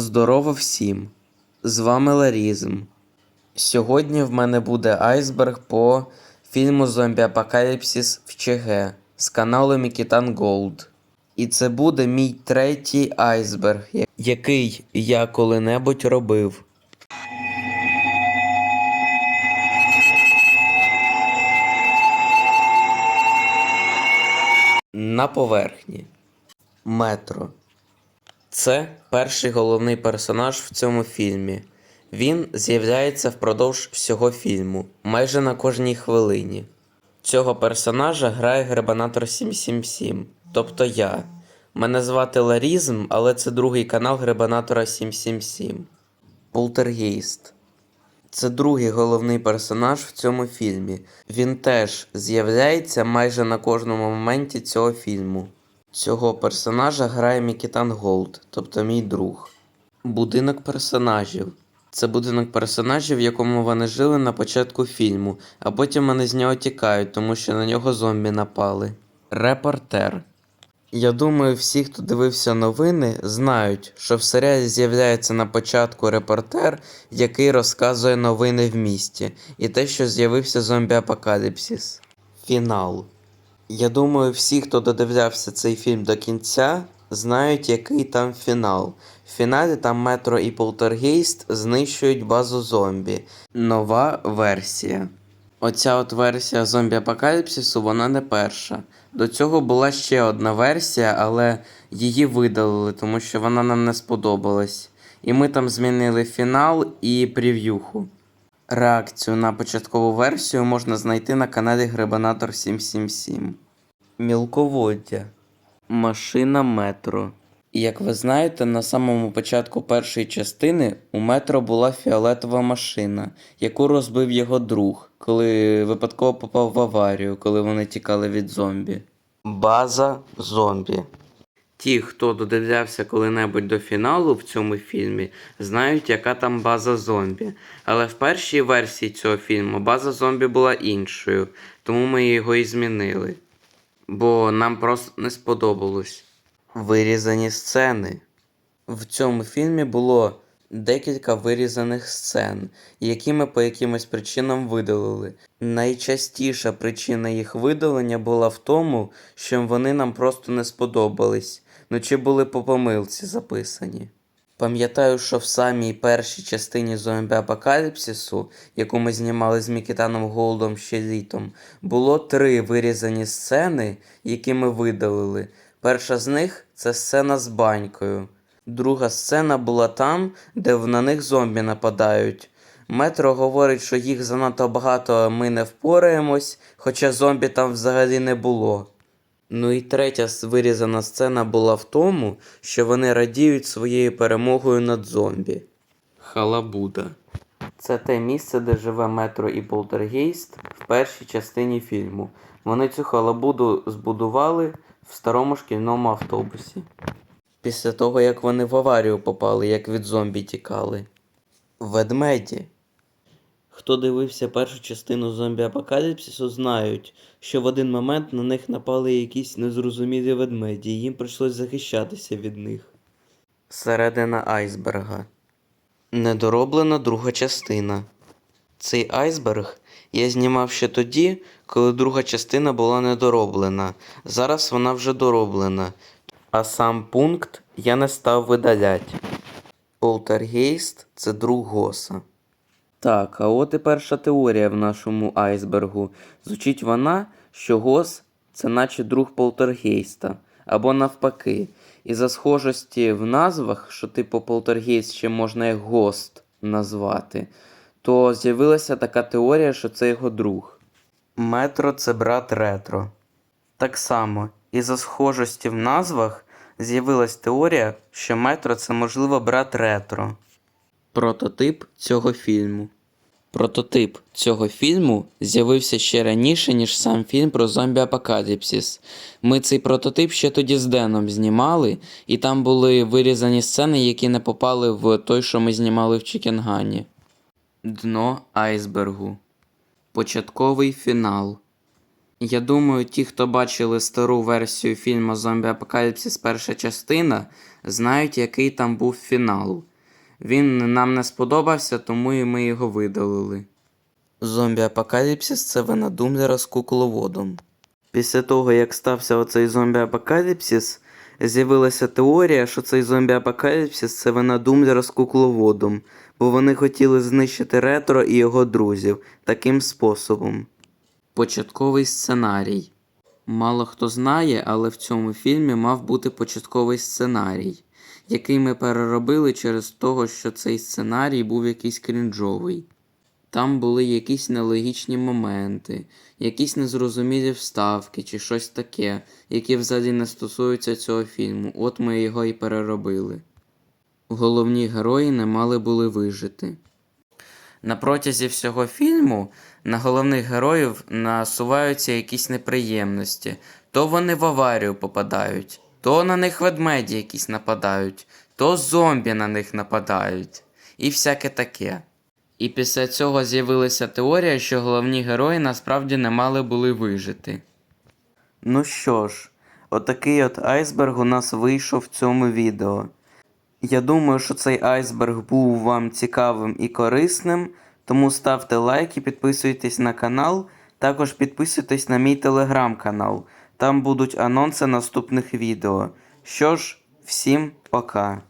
Здорово всім! З вами Ларізм. Сьогодні в мене буде айсберг по фільму Зомбі Апокаліпсис в ЧГ з каналу Мікітан Голд. І це буде мій третій айсберг, який я коли-небудь робив. На поверхні. Метро. Це перший головний персонаж в цьому фільмі. Він з'являється впродовж всього фільму, майже на кожній хвилині. Цього персонажа грає Гребанатор 777, тобто я. Мене звати Ларізм, але це другий канал Гребанатора 777. Полтергейст. Це другий головний персонаж в цьому фільмі. Він теж з'являється майже на кожному моменті цього фільму. Цього персонажа грає Мікітан Голд, тобто мій друг. Будинок персонажів. Це будинок персонажів, в якому вони жили на початку фільму, а потім вони з нього тікають, тому що на нього зомбі напали. Репортер. Я думаю, всі, хто дивився новини, знають, що в серіалі з'являється на початку репортер, який розказує новини в місті, і те, що з'явився зомбі-апокаліпсис. Фінал. Я думаю, всі, хто додивлявся цей фільм до кінця, знають, який там фінал. В фіналі там Метро і Полтергейст знищують базу зомбі. Нова версія. Оця от версія зомбі апокаліпсису, вона не перша. До цього була ще одна версія, але її видалили, тому що вона нам не сподобалась. І ми там змінили фінал і прев'юху. Реакцію на початкову версію можна знайти на каналі Гребанатор 777. Мілководдя. Машина метро. І як ви знаєте, на самому початку першої частини у метро була фіолетова машина, яку розбив його друг, коли випадково попав в аварію, коли вони тікали від зомбі. База зомбі. Ті, хто додивлявся коли-небудь до фіналу в цьому фільмі, знають, яка там база зомбі. Але в першій версії цього фільму база зомбі була іншою, тому ми його і змінили. Бо нам просто не сподобалось. Вирізані сцени. В цьому фільмі було декілька вирізаних сцен, які ми по якимось причинам видалили. Найчастіша причина їх видалення була в тому, що вони нам просто не сподобались, ну чи були по помилці записані. Пам'ятаю, що в самій першій частині зомбі апокаліпсису, яку ми знімали з Мікітаном Голдом ще літом, було три вирізані сцени, які ми видалили. Перша з них це сцена з банькою. Друга сцена була там, де на них зомбі нападають. Метро говорить, що їх занадто багато, ми не впораємось, хоча зомбі там взагалі не було. Ну і третя вирізана сцена була в тому, що вони радіють своєю перемогою над зомбі. Халабуда. Це те місце, де живе метро і полтергейст в першій частині фільму. Вони цю халабуду збудували в старому шкільному автобусі. Після того, як вони в аварію попали, як від зомбі тікали. Ведмеді. Хто дивився першу частину зомбі апокаліпсису, знають, що в один момент на них напали якісь незрозумілі ведмеді, і їм прийшлось захищатися від них. Середина айсберга. Недороблена друга частина. Цей айсберг я знімав ще тоді, коли друга частина була недороблена. Зараз вона вже дороблена. А сам пункт я не став видаляти. Полтергейст це друг Госа. Так, а от і перша теорія в нашому айсбергу. Звучить вона, що Гос це наче друг полтергейста, або навпаки. І за схожості в назвах, що типу полтергейст ще можна як гост назвати, то з'явилася така теорія, що це його друг. Метро це брат ретро. Так само, і за схожості в назвах з'явилась теорія, що метро це можливо брат ретро. Прототип цього фільму. Прототип цього фільму з'явився ще раніше, ніж сам фільм про зомбі-апокаліпсис. Ми цей прототип ще тоді з Деном знімали, і там були вирізані сцени, які не попали в той, що ми знімали в Чікенгані. Дно айсбергу. Початковий фінал. Я думаю, ті, хто бачили стару версію фільму Зомбі Апокаліпсис перша частина, знають, який там був фінал. Він нам не сподобався, тому і ми його видалили. Зомбі-апокаліпсис це вина Думлера з кукловодом. Після того, як стався оцей зомбі-апокаліпсис, з'явилася теорія, що цей зомбі-апокаліпсис це вина Думлера з кукловодом, бо вони хотіли знищити ретро і його друзів таким способом. Початковий сценарій. Мало хто знає, але в цьому фільмі мав бути початковий сценарій, який ми переробили через того, що цей сценарій був якийсь крінжовий. Там були якісь нелогічні моменти, якісь незрозумілі вставки чи щось таке, які взагалі не стосуються цього фільму. От ми його і переробили. Головні герої не мали були вижити. На протязі всього фільму на головних героїв насуваються якісь неприємності. То вони в аварію попадають, то на них ведмеді якісь нападають, то зомбі на них нападають. І всяке таке. І після цього з'явилася теорія, що головні герої насправді не мали були вижити. Ну що ж, отакий от айсберг у нас вийшов в цьому відео. Я думаю, що цей айсберг був вам цікавим і корисним, тому ставте лайк і підписуйтесь на канал. Також підписуйтесь на мій телеграм-канал. Там будуть анонси наступних відео. Що ж, всім пока.